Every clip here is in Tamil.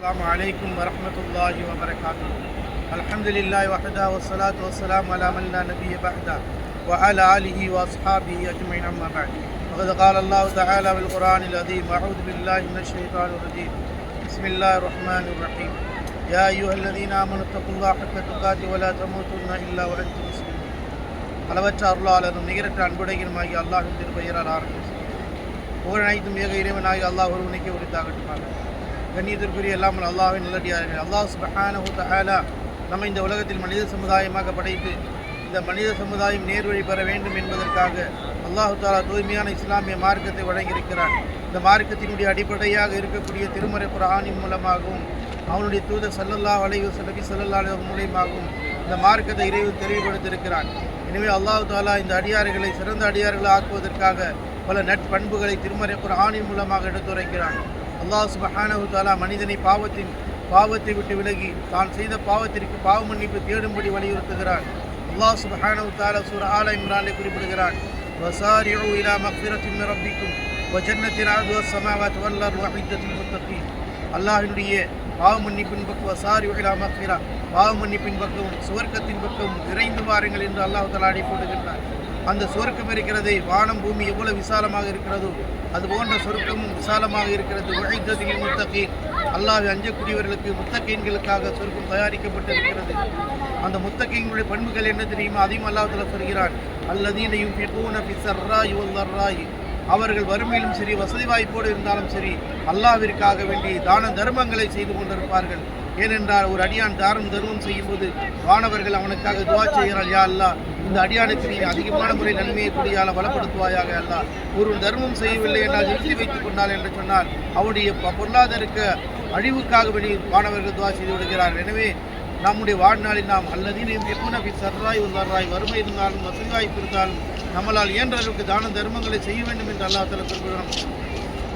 السلام عليكم ورحمة الله وبركاته الحمد لله وحده والصلاة والسلام على من لا نبي بعده وعلى آله وأصحابه أجمعين أما بعد وقد قال الله تعالى في القرآن العظيم أعوذ بالله من الشيطان الرجيم بسم الله الرحمن الرحيم يا أيها الذين آمنوا اتقوا الله حق تقاته ولا تموتن إلا وأنتم مسلمون அளவற்ற அருளாளரும் நிகரற்ற அன்புடையனுமாகிய அல்லாஹின் திருப்பெயரால் ஆரம்பிச்சு புகழ் அனைத்தும் ஏக இறைவனாகி அல்லாஹ் ஒருவனுக்கே உரித்தாகட்டுமாக கண்ணியத்திற்குரிய எல்லாமல் அல்லாவின் நல்லடியார்கள் அல்லாஹ் சுபஹானஹு தஹாலா நம்ம இந்த உலகத்தில் மனித சமுதாயமாக படைத்து இந்த மனித சமுதாயம் நேர்வழி பெற வேண்டும் என்பதற்காக அல்லாஹு தாலா தூய்மையான இஸ்லாமிய மார்க்கத்தை வழங்கியிருக்கிறான். இந்த மார்க்கத்தினுடைய அடிப்படையாக இருக்கக்கூடிய திருமறை குரானின் மூலமாகவும் அவனுடைய தூதர் சல்லல்லா வளைவு வஸல்லம் சல்லல்லா அலைஹி மூலியமாகவும் இந்த மார்க்கத்தை இறைவு தெளிவுபடுத்தியிருக்கிறான். எனவே அல்லாஹு தாலா இந்த அடியார்களை சிறந்த அடியார்களை ஆக்குவதற்காக பல நட்பண்புகளை திருமறை குரானின் மூலமாக எடுத்துரைக்கிறான். அல்லாஹ் சுபஹானஹு தாலா மனிதனை பாவத்தின் பாவத்தை விட்டு விலகி தான் செய்த பாவத்திற்கு பாவ மன்னிப்பு தேடும்படி வலியுறுத்துகிறான். அல்லாஹ் சுபஹானஹு தாலா சூர் ஆலா இம்ரானை குறிப்பிடுகிறான். வசாரியோ இலா மக்ஃபிரத்தின் மின் ரப்பிக்கும் வஜன்னத்தின் அர்து சமாவாத் வல்லார் அர்து முத்தத்தி அல்லாஹினுடைய பாவ மன்னிப்பின் பக்கம் வசாரியோ இலா மக்ஃபிரா பாவ மன்னிப்பின் பக்கமும் சுவர்க்கத்தின் பக்கமும் விரைந்து வாருங்கள் என்று அல்லாஹ் தலா அடிப்படுகின்றார் அந்த சொருக்கம் இருக்கிறதே வானம் பூமி எவ்வளவு விசாலமாக இருக்கிறதோ அது போன்ற சொருக்கமும் விசாலமாக இருக்கிறது. உழைத்ததில் முத்தகீன். அல்லாஹ் அஞ்சக்கூடியவர்களுக்கு முத்தகீன்களுக்காக சொர்க்கம் தயாரிக்கப்பட்டிருக்கிறது. அந்த முத்தகீன்களுடைய பண்புகள் என்ன தெரியுமா? அதையும் அல்லாஹத்தில் சொல்கிறான் அல்லதீனையும் பிசர்ராய் ஒல்லர்ராய் அவர்கள் வறுமையிலும் சரி வசதி வாய்ப்போடு இருந்தாலும் சரி அல்லாவிற்காக வேண்டி தான தர்மங்களை செய்து கொண்டிருப்பார்கள். ஏனென்றால் ஒரு அடியான் தாரம் தர்மம் செய்யும்போது வானவர்கள் அவனுக்காக துவா செய்கிறாள் யா அல்லாஹ் இந்த அடியானுக்கு நீ அதிகமான முறை நன்மையை கூடியால பலப்படுத்துவாயாக அல்லாஹ் ஒரு தர்மம் செய்யவில்லை என்றால் நிறுத்தி வைத்துக் கொண்டாள் என்று சொன்னால் அவருடைய ப- பொருளாதாரக்க அழிவுக்காக வெளியே வானவர்கள் துவா செய்து விடுகிறார்கள். எனவே நம்முடைய வாழ்நாளில் நாம் அல்லதீனையும் எப்பனபி சர்ராய் உள்ளாராய் வறுமை இருந்தாலும் வசதி வாய்ப்பு இருந்தாலும் நம்மளால் இயன்ற அளவுக்கு தான தர்மங்களை செய்ய வேண்டும் என்று அல்லாஹ் தலா குறிப்பிடுகிறோம்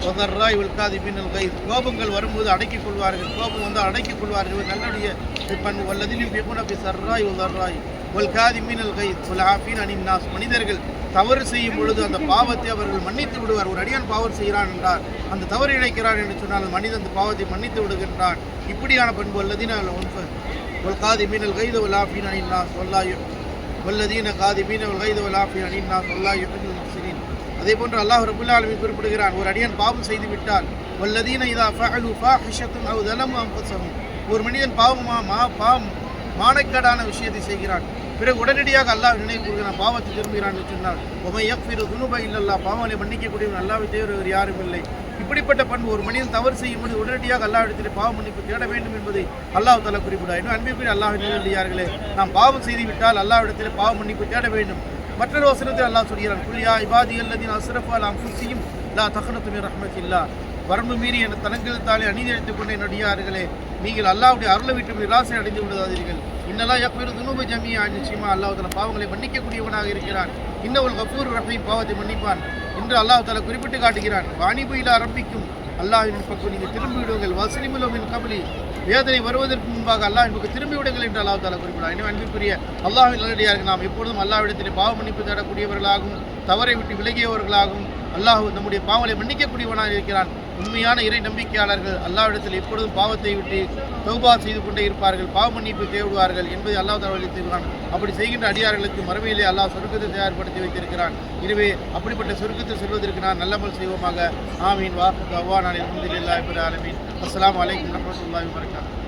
ஒதர்ராய் உல்காதி பின்னல் கை கோபங்கள் வரும்போது அடக்கிக் கொள்வார்கள். கோபம் வந்து அடக்கிக் கொள்வார்கள். நல்லுடைய நல்லடைய பண்பு வல்லதிலும் எப்பனபி சர்ராய் உதர்ராய் ஒல்காதி மீனல் கை உல் ஆஃபீன் அனின் நாஸ். மனிதர்கள் தவறு செய்யும் பொழுது அந்த பாவத்தை அவர்கள் மன்னித்து விடுவார். ஒரு அடியான் பாவம் செய்கிறான் என்றார் அந்த தவறு இழைக்கிறார் என்று சொன்னால் மனிதன் அந்த பாவத்தை மன்னித்து விடுகின்றான். இப்படியான பண்பு அல்லதின ஒரு மீனல் கைது உல் ஆஃபீன் அனின் நாஸ் வல்லாயு வல்லதீன காதிபீன கைது வலாஃபி அனின்னா சொல்லா யுஹிபுல் அதே போன்று அல்லாஹ் ரபுல் ஆலமீன் குறிப்பிடுகிறான் ஒரு அடியன் பாவம் செய்து விட்டால் வல்லதீன இதா ஃபஅலு ஃபாஹிஷத்துன் அவு தலமு ஒரு மனிதன் பாவமா மா பாவம் மானக்கேடான விஷயத்தை செய்கிறான். பிறகு உடனடியாக அல்லாஹ் நினைவு கூறுகிறான் பாவத்தை திரும்புகிறான் என்று சொன்னால் உமை யக்ஃபிரு துனுப இல்லல்லா பாவங்களை மன்னிக்கக்கூடியவன் அல்லாவை தேவர் யாரும் இல்லை. இப்படிப்பட்ட பண்பு ஒரு மனிதன் தவறு செய்யும்போது உடனடியாக அல்லாஹ்விடத்தில் பாவ மன்னிப்பு தேட வேண்டும் என்பதை அல்லாஹ் தலா குறிப்பிடார் இன்னும் அன்பிற்குரிய அல்லாஹ் நிலையார்களே நாம் பாவம் செய்து விட்டால் அல்லாஹ்விடத்தில் பாவ மன்னிப்பு தேட வேண்டும். மற்றொரு வசனத்தில் அல்லாஹ் சொல்கிறான் குல்யா இபாதி அல்லதின் அஸ்ரஃபால் அம்புசியும் லா தகனத்துமி ரஹ்மத்தில்லா வரம்பு மீறி என தனங்கள் தாலே அநீதி அழைத்துக் கொண்ட நடிகார்களே நீங்கள் அல்லாவுடைய அருளை விட்டு நிராசை அடைந்து விடாதீர்கள். இன்னெல்லாம் யக்பிரு துனூப ஜமியா நிச்சயமா அல்லாஹ் பாவங்களை மன்னிக்கக்கூடியவனாக இருக்கிறான். இன்னவள் கபூர் ரஃபையும் பாவத்தை மன்னிப்பான் என்று அல்லாஹ் தலை குறிப்பிட்டு காட்டுகிறான். வாணிபு இலா ரப்பிக்கும் அல்லாஹின் பக்கம் நீங்கள் திரும்பி விடுங்கள் வசலிமுலமின் கபலி வேதனை வருவதற்கு முன்பாக அல்லாஹ் பக்கம் திரும்பி விடுங்கள் என்று அல்லாஹ் தாலா குறிப்பிடார் எனவே அன்பிற்குரிய அல்லாஹின் நல்லடியாக நாம் எப்பொழுதும் அல்லாவிடத்திலே பாவ மன்னிப்பு தரக்கூடியவர்களாகவும் தவறை விட்டு விலகியவர்களாகவும் அல்லாஹ் நம்முடைய பாவங்களை மன்னிக்கக்கூடியவனாக இருக்கிறான். உண்மையான இறை நம்பிக்கையாளர்கள் அல்லாவிடத்தில் எப்பொழுதும் பாவத்தை விட்டு தௌபா செய்து கொண்டே இருப்பார்கள். பாவ மன்னிப்பு தேடுவார்கள் என்பதை அல்லாஹ் தலா அளித்திருக்கிறான் அப்படி செய்கின்ற அடியார்களுக்கு மறுமையிலே அல்லாஹ் சொர்க்கத்தை தயார்படுத்தி வைத்திருக்கிறான். எனவே அப்படிப்பட்ட சொர்க்கத்தை செல்வதற்கு நான் நல்லமல் செய்வோமாக. ஆமீன். வாக்கு அவ்வா நான் அலமதுல்லாஹி ஆலமீன். அஸ்ஸலாமு அலைக்கும் வரஹ்மத்துல்லாஹி வபரகாத்துஹு